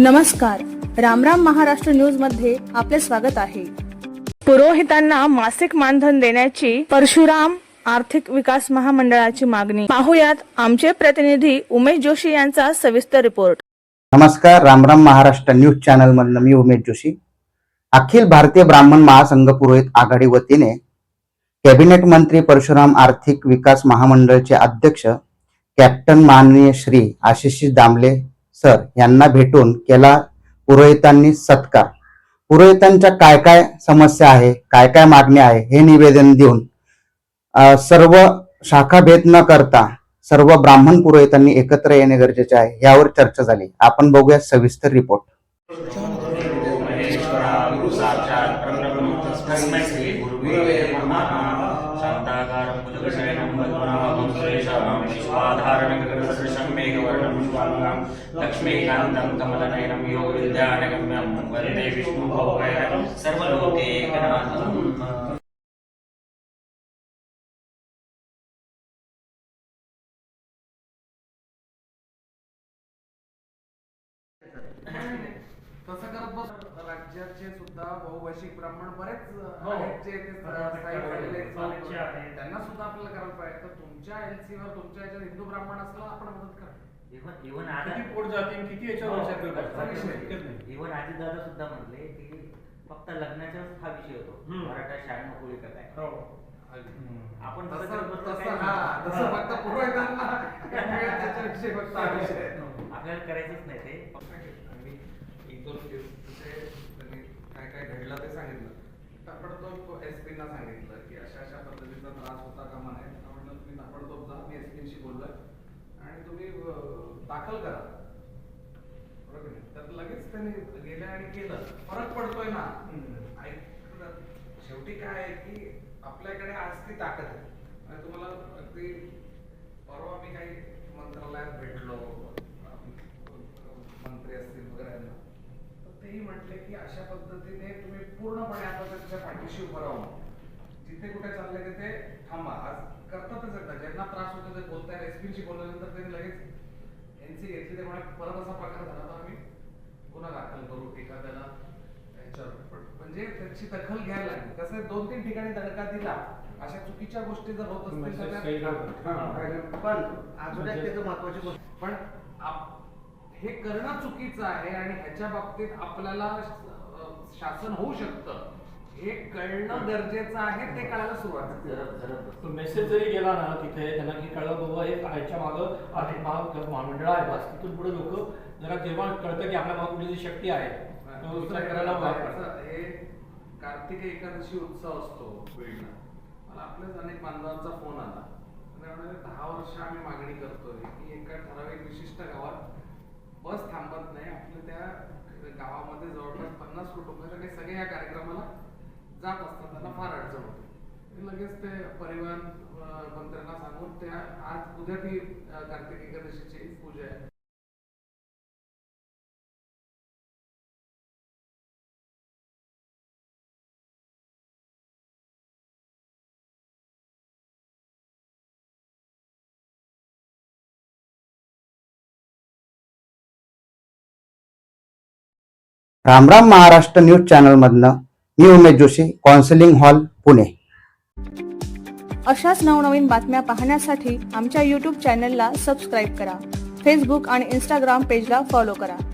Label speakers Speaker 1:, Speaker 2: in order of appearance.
Speaker 1: नमस्कार. रामराम महाराष्ट्र न्यूजमध्ये आपले स्वागत आहे. पुरोहितांना मासिक मानधन देण्याची परशुराम आर्थिक विकास महामंडळाची मागणी. पाहुयात आमचे प्रतिनिधी उमेश जोशी यांचा सविस्तर रिपोर्ट.
Speaker 2: नमस्कार. रामराम महाराष्ट्र न्यूज चॅनल मधनं मी उमेश जोशी. अखिल भारतीय ब्राह्मण महासंघ पुरोहित आघाडी वतीने कॅबिनेट मंत्री परशुराम आर्थिक विकास महामंडळचे अध्यक्ष कॅप्टन माननीय श्री आशिष दामले सर यांना भेटून केला पुरोहितांनी सत्कार. पुरोहितांच्या काय काय समस्या आहे काय काय मागणी आहे हे निवेदन देऊन सर्व शाखा भेद न करता सर्व ब्राह्मण पुरोहितांनी एकत्र येणे गरजेचे आहे यावर चर्चा झाली. आपण बघूया सविस्तर रिपोर्ट.
Speaker 3: साक्षात् लक्ष्मीकान्तं कमलनयनं योगविद्यानगम्यं वन्दे विष्णुभवभयं सर्वलोकैकनाथम्
Speaker 4: तसं करत बस राज्याचे सुद्धा बहुभाषिक ब्राह्मण बरेच
Speaker 5: हो.
Speaker 4: आहेत जे ते स्थायिक झालेले आहेत.
Speaker 5: चालूचे आहेत.
Speaker 4: त्यांना सुद्धा आपल्याला करायला पाहिजे तर तुमच्या एलसी वर तुमच्या याच्यात हिंदू ब्राह्मण असला आपण मदत करा
Speaker 5: किती पोट जातील किती याच्यावर विचार करतात.
Speaker 6: इव्हन आजी दादा सुद्धा म्हटले की फक्त लग्नाचाच हा विषय होतो. मराठा शहाण्णव कोळी का काय
Speaker 5: हो.
Speaker 6: आपण तसं
Speaker 4: फक्त त्याच्याविषयी फक्त.
Speaker 6: आपल्याला करायचंच नाही ते
Speaker 4: काय काय घडलं ते सांगितलं ताबडतोब एस पीना सांगितलं की अशा अशा पद्धतीचा त्रास होता कामा नये म्हटलं तुम्ही ताबडतोब जा मी एस पीशी बोललोय आणि तुम्ही दाखल करा. बरोबर? तर लगेच त्यांनी गेल्या आणि केलं. फरक पडतोय ना? शेवटी काय आहे की आपल्याकडे आज ती ताकद आहे. आणि तुम्हाला अगदी परवा मी काही मंत्रालयात भेटलो. मंत्री असतील वगैरे. तर तेही म्हटले की अशा पद्धतीने तुम्ही पूर्णपणे आता त्यांच्या पाठीशी उभं राहून जिथे कुठे चालले तिथे थांबा. आज करतातच ज्यांना त्रास होतो ते बोलताय एसपीशी बोलल्यानंतर त्यांनी लगेच एनसी घेतली ते म्हणे परत असा प्रकार झाला तर आम्ही गुन्हा दाखल करू एखाद्याला ह्याच्यावर पण म्हणजे त्याची दखल घ्यायला लागली. कसं दोन तीन ठिकाणी दणका दिला अशा चुकीच्या गोष्टी जर होत असतील तर त्या-
Speaker 5: होतात.
Speaker 4: हा,
Speaker 2: पण अजून एक त्याचं महत्वाची गोष्ट
Speaker 4: पण आप- हे करणं चुकीचं आहे आणि ह्याच्या बाबतीत आपल्याला अं, शासन होऊ शकतं. हे कळणं गरजेचं आहे ते कळायला सुरुवात.
Speaker 5: तो मेसेज जरी गेला ना तिथे त्यांना की कळलं बाबा एक ह्याच्या मागं महामंडळ आहे. बस तिथून पुढे लोक जरा जेव्हा कळतं की आपल्या मागे कुठली जी शक्ती आहे. तो करायला
Speaker 4: हे कार्तिक एकादशी उत्सव असतो बीडला मला आपल्याच अनेक बांधवांचा फोन आला. दहा वर्ष आम्ही मागणी करतोय की एका ठराविक विशिष्ट गावात बस थांबत नाही. आपल्या त्या गावामध्ये जवळपास पन्नास कुटुंब सगळे या कार्यक्रमाला जात असतात त्यांना फार अडचण होते. लगेच ते परिवहन मंत्र्यांना सांगून त्या आज उद्या ती कार्तिक एकादशीची पूजा आहे.
Speaker 2: रामराम महाराष्ट्र न्यूज चॅनलमधनं. मी उमेश जोशी काउन्सिलिंग हॉल पुणे.
Speaker 1: अशाच नवनवीन बातम्या पाहण्यासाठी आमच्या यूट्यूब चॅनलला सबस्क्राईब करा. फेसबुक आणि इंस्टाग्राम पेजला फॉलो करा.